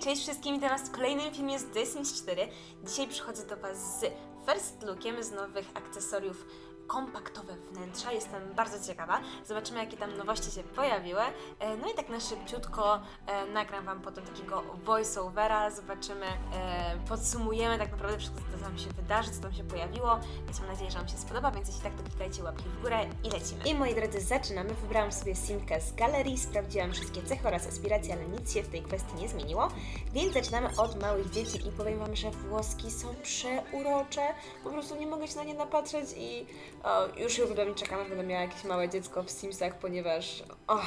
Cześć wszystkim, witam Was w kolejnym filmie z The Sims 4. Dzisiaj przychodzę do Was z first lookiem z nowych akcesoriów kompaktowe wnętrza. Jestem bardzo ciekawa. Zobaczymy, jakie tam nowości się pojawiły. E, No i tak na szybciutko e, nagram Wam potem takiego voiceovera. Zobaczymy, e, podsumujemy tak naprawdę wszystko, co tam się wydarzy, co tam się pojawiło. Więc mam nadzieję, że Wam się spodoba, więc jeśli tak, to klikajcie łapki w górę i lecimy. I moi drodzy, zaczynamy. Wybrałam sobie simkę z galerii, sprawdziłam wszystkie cechy oraz aspiracje, ale nic się w tej kwestii nie zmieniło. Więc zaczynamy od małych dzieci i powiem Wam, że włoski są przeurocze. Po prostu nie mogę się na nie napatrzeć i o, już chyba czekam, aż będę miała jakieś małe dziecko w Simsach, ponieważ o,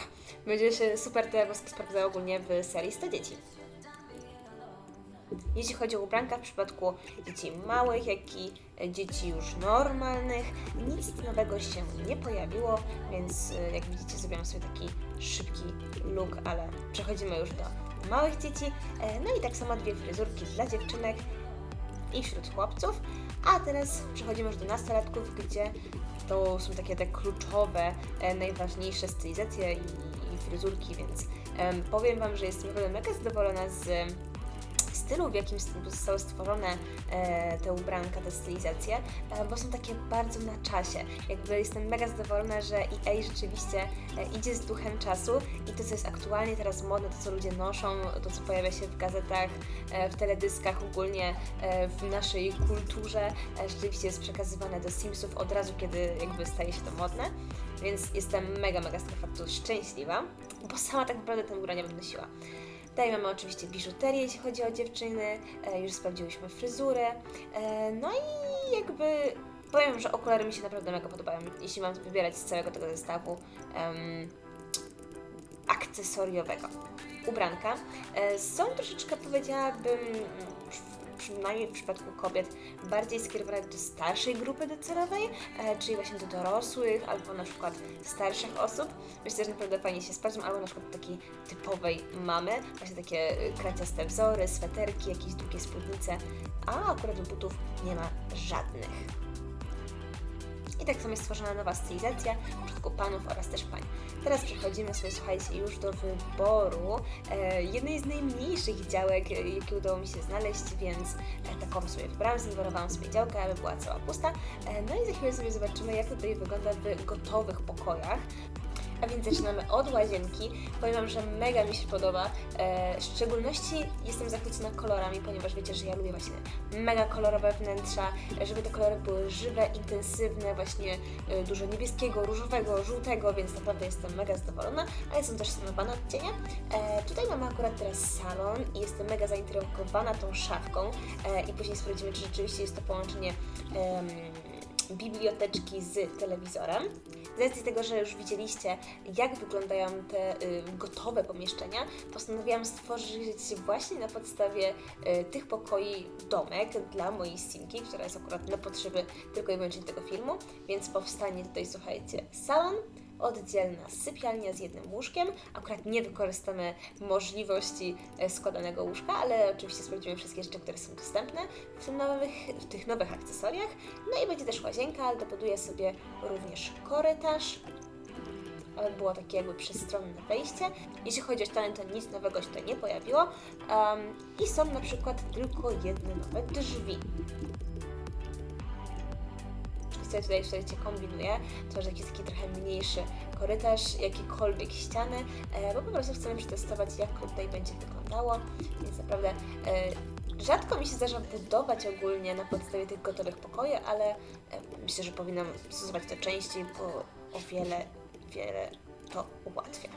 będzie się super te włoski sprawdzały ogólnie w serii 100 dzieci. Jeśli chodzi o ubranka w przypadku dzieci małych, jak i dzieci już normalnych, nic nowego się nie pojawiło, więc e, jak widzicie zrobiłam sobie taki szybki look, ale przechodzimy już do małych dzieci. E, No i tak samo dwie fryzurki dla dziewczynek i wśród chłopców. A teraz przechodzimy już do nastolatków, gdzie to są takie te kluczowe, e, najważniejsze stylizacje i, i fryzurki, więc em, powiem Wam, że jestem naprawdę mega zadowolona z stylu, w jakim st- zostały stworzone e, te ubranka, te stylizacje, e, bo są takie bardzo na czasie. Jakby jestem mega zadowolona, że EA rzeczywiście e, idzie z duchem czasu i to, co jest aktualnie teraz modne, to, co ludzie noszą, to, co pojawia się w gazetach, w teledyskach, ogólnie w naszej kulturze, rzeczywiście jest przekazywane do Simsów od razu, kiedy jakby staje się to modne. Więc jestem mega, mega z tego faktu szczęśliwa, bo sama tak naprawdę ten ubrania bym nosiła. Tutaj mamy oczywiście biżuterię, jeśli chodzi o dziewczyny, e, już sprawdziłyśmy fryzurę, e, no i jakby powiem, że okulary mi się naprawdę mega podobają, jeśli mam wybierać z całego tego zestawu em, akcesoriowego. Ubranka. E, są troszeczkę, powiedziałabym, przynajmniej w przypadku kobiet, bardziej skierowane do starszej grupy docelowej, e, czyli właśnie do dorosłych albo na przykład starszych osób. Myślę, że naprawdę fajnie się sprawdzą, albo na przykład takiej typowej mamy, właśnie takie e, kraciaste wzory, sweterki, jakieś długie spódnice, a akurat do butów nie ma żadnych. Tak samo jest stworzona nowa stylizacja w przypadku panów oraz też pań. Teraz przechodzimy sobie, słuchajcie, już do wyboru e, jednej z najmniejszych działek, e, jakie udało mi się znaleźć, więc e, taką sobie wybrałam, zinwolowałam sobie działkę, aby była cała pusta. E, no i za chwilę sobie zobaczymy, jak to tutaj wygląda w gotowych pokojach. A więc zaczynamy od łazienki. Powiem Wam, że mega mi się podoba. E, w szczególności jestem zachwycona kolorami, ponieważ wiecie, że ja lubię właśnie mega kolorowe wnętrza, żeby te kolory były żywe, intensywne, właśnie e, dużo niebieskiego, różowego, żółtego, więc naprawdę jestem mega zadowolona, ale są też stonowane odcienie. Tutaj mamy akurat teraz salon i jestem mega zaintrygowana tą szafką e, i później sprawdzimy, czy rzeczywiście jest to połączenie biblioteczki z telewizorem. Z tego, że już widzieliście, jak wyglądają te y, gotowe pomieszczenia, postanowiłam stworzyć właśnie na podstawie y, tych pokoi domek dla mojej simki, która jest akurat na potrzeby tylko i wyłącznie tego filmu, więc powstanie tutaj, słuchajcie, salon, oddzielna sypialnia z jednym łóżkiem. Akurat nie wykorzystamy możliwości e, składanego łóżka, ale oczywiście sprawdzimy wszystkie rzeczy, które są dostępne w, tym nowych, w tych nowych akcesoriach. No i będzie też łazienka, ale dobuduję sobie również korytarz, aby było takie jakby przestronne wejście. Jeśli chodzi o ściany, to nic nowego się tutaj nie pojawiło. Um, I są na przykład tylko jedne nowe drzwi sobie tutaj słuchajcie, kombinuję, to że jest taki trochę mniejszy korytarz, jakiekolwiek ściany, e, bo po prostu chcemy przetestować, jak tutaj będzie wyglądało, więc naprawdę e, rzadko mi się zdarza budować ogólnie na podstawie tych gotowych pokoi, ale e, myślę, że powinnam stosować to częściej, bo o wiele, wiele to ułatwia.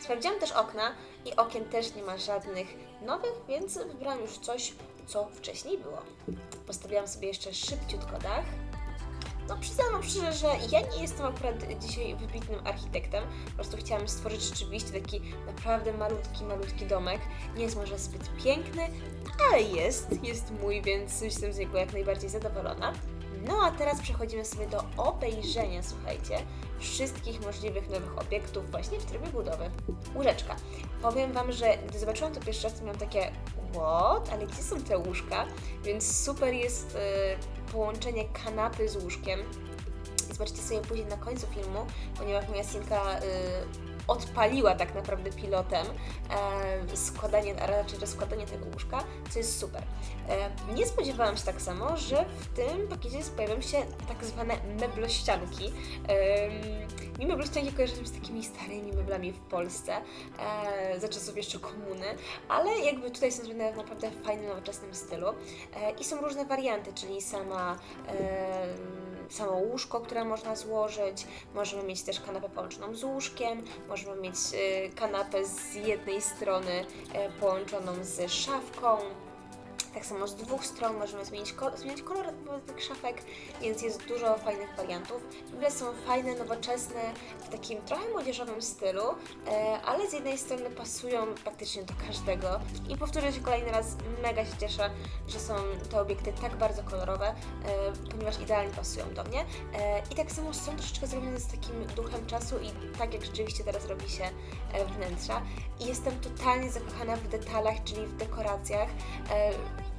Sprawdziłam też okna i okien też nie ma żadnych nowych, więc wybrałam już coś, co wcześniej było. Postawiłam sobie jeszcze szybciutko dach, no przyznam szczerze, że ja nie jestem akurat dzisiaj wybitnym architektem. Po prostu chciałam stworzyć rzeczywiście taki naprawdę malutki, malutki domek. Nie jest może zbyt piękny, ale jest, jest mój, więc jestem z niego jak najbardziej zadowolona. No a teraz przechodzimy sobie do obejrzenia, słuchajcie, wszystkich możliwych nowych obiektów właśnie w trybie budowy. Łóżeczka. Powiem Wam, że gdy zobaczyłam to pierwszy raz, miałam takie what? Ale gdzie są te łóżka? Więc super jest y, połączenie kanapy z łóżkiem. I zobaczycie sobie później na końcu filmu, ponieważ moja synka y, odpaliła tak naprawdę pilotem e, składanie, a raczej rozkładanie tego łóżka, co jest super. E, nie spodziewałam się tak samo, że w tym pakiecie pojawią się tak zwane meblościanki. E, mi meblościanki kojarzą z takimi starymi meblami w Polsce, e, za czasów jeszcze komuny, ale jakby tutaj są zrobione w naprawdę fajnym, nowoczesnym stylu e, i są różne warianty, czyli sama e, samo łóżko, które można złożyć, możemy mieć też kanapę połączoną z łóżkiem, możemy mieć y, kanapę z jednej strony y, połączoną z szafką, tak samo z dwóch stron możemy zmienić, ko- zmienić kolor tych szafek, więc jest dużo fajnych wariantów. Ogóle są fajne, nowoczesne, w takim trochę młodzieżowym stylu, e, ale z jednej strony pasują praktycznie do każdego. I powtórzę się kolejny raz, mega się cieszę, że są te obiekty tak bardzo kolorowe, e, ponieważ idealnie pasują do mnie. E, I tak samo są troszeczkę zrobione z takim duchem czasu i tak jak rzeczywiście teraz robi się wnętrza. I jestem totalnie zakochana w detalach, czyli w dekoracjach.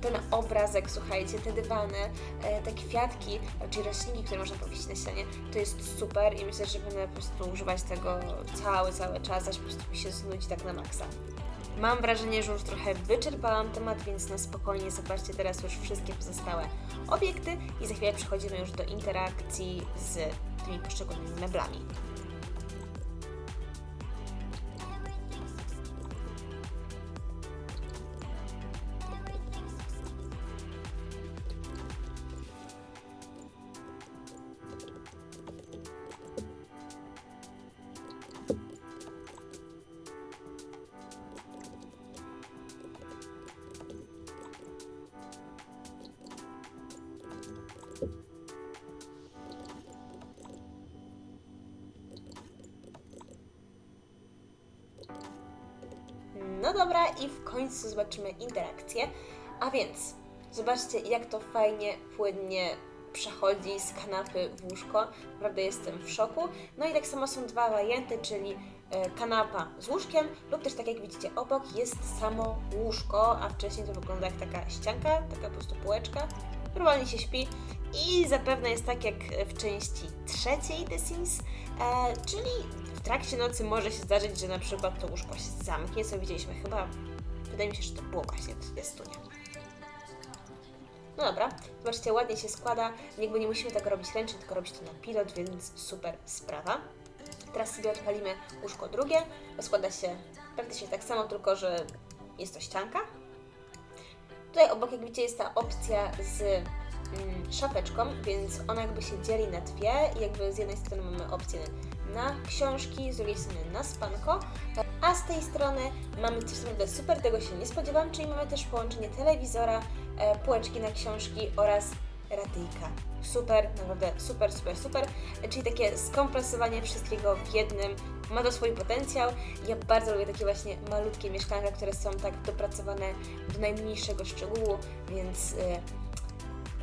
Ten obrazek, słuchajcie, te dywany, e, te kwiatki, czyli roślinki, które można powiesić na ścianie, to jest super i myślę, że będę po prostu używać tego cały, cały czas, aż po prostu mi się znudzi tak na maksa. Mam wrażenie, że już trochę wyczerpałam temat, więc na spokojnie zobaczcie teraz już wszystkie pozostałe obiekty i za chwilę przechodzimy już do interakcji z tymi poszczególnymi meblami. No dobra, i w końcu zobaczymy interakcję. A więc, zobaczcie, jak to fajnie, płynnie przechodzi z kanapy w łóżko. Naprawdę jestem w szoku. No i tak samo są dwa warianty, czyli e, kanapa z łóżkiem lub też tak jak widzicie obok jest samo łóżko, a wcześniej to wygląda jak taka ścianka, taka po prostu półeczka. Normalnie się śpi i zapewne jest tak jak w części trzeciej The Sims, e, czyli w trakcie nocy może się zdarzyć, że na przykład to łóżko się zamknie, co widzieliśmy chyba, wydaje mi się, że to było właśnie w testunie. No dobra, zobaczcie, ładnie się składa, jakby nie musimy tego robić ręcznie, tylko robić to na pilot, więc super sprawa. Teraz sobie odpalimy łóżko drugie, składa się praktycznie tak samo, tylko że jest to ścianka. Tutaj obok, jak widzicie, jest ta opcja z szafeczką, więc ona jakby się dzieli na dwie i jakby z jednej strony mamy opcję na książki, z drugiej strony na spanko, a z tej strony mamy coś naprawdę super, tego się nie spodziewałam, czyli mamy też połączenie telewizora, e, półeczki na książki oraz radyjka. Super, naprawdę super, super, super. Czyli takie skompresowanie wszystkiego w jednym. Ma to swój potencjał. Ja bardzo lubię takie właśnie malutkie mieszkanka, które są tak dopracowane do najmniejszego szczegółu, więc e,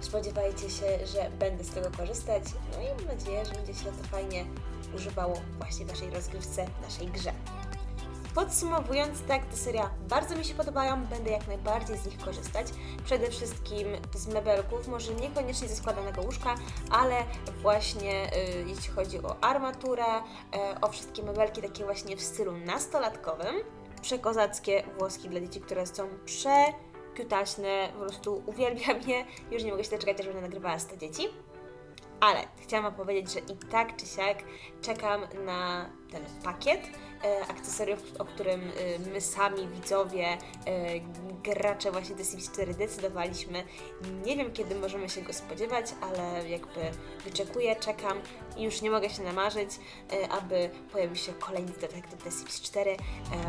spodziewajcie się, że będę z tego korzystać. No i mam nadzieję, że będzie się to fajnie używało właśnie w naszej rozgrywce, naszej grze. Podsumowując, tak, te seria bardzo mi się podobają, będę jak najbardziej z nich korzystać. Przede wszystkim z mebelków, może niekoniecznie ze składanego łóżka, ale właśnie y, jeśli chodzi o armaturę, y, o wszystkie mebelki takie właśnie w stylu nastolatkowym. Przekozackie włoski dla dzieci, które są przekiutaśne, po prostu uwielbiam je. Już nie mogę się doczekać, aż będę nagrywała z te dzieci. Ale chciałam Wam powiedzieć, że i tak czy siak czekam na ten pakiet e, akcesoriów, o którym e, my sami, widzowie, e, gracze właśnie The Sims 4 decydowaliśmy. Nie wiem, kiedy możemy się go spodziewać, ale jakby wyczekuję, czekam i już nie mogę się namarzyć, e, aby pojawił się kolejny dodatek do The Sims 4. E,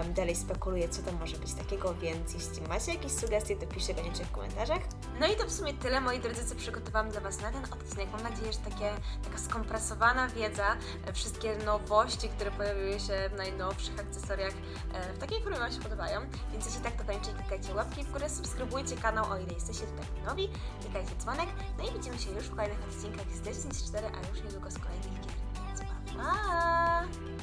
dalej spekuluję, co tam może być takiego, więc jeśli macie jakieś sugestie, to piszcie koniecznie w komentarzach. No i to w sumie tyle, moi drodzy, co przygotowałam dla Was na ten odcinek. Mam nadzieję, że takie, taka skompresowana wiedza, wszystkie nowości, które pojawiły się w najnowszych akcesoriach, e, w takiej formie Wam się podobają. Więc jeśli tak, to koniecznie klikajcie łapki w górę, subskrybujcie kanał, o ile jesteście tutaj nowi, klikajcie dzwonek, no i widzimy się już w kolejnych odcinkach z Destiny 4, a już niedługo z kolejnych gier. Więc pa! pa!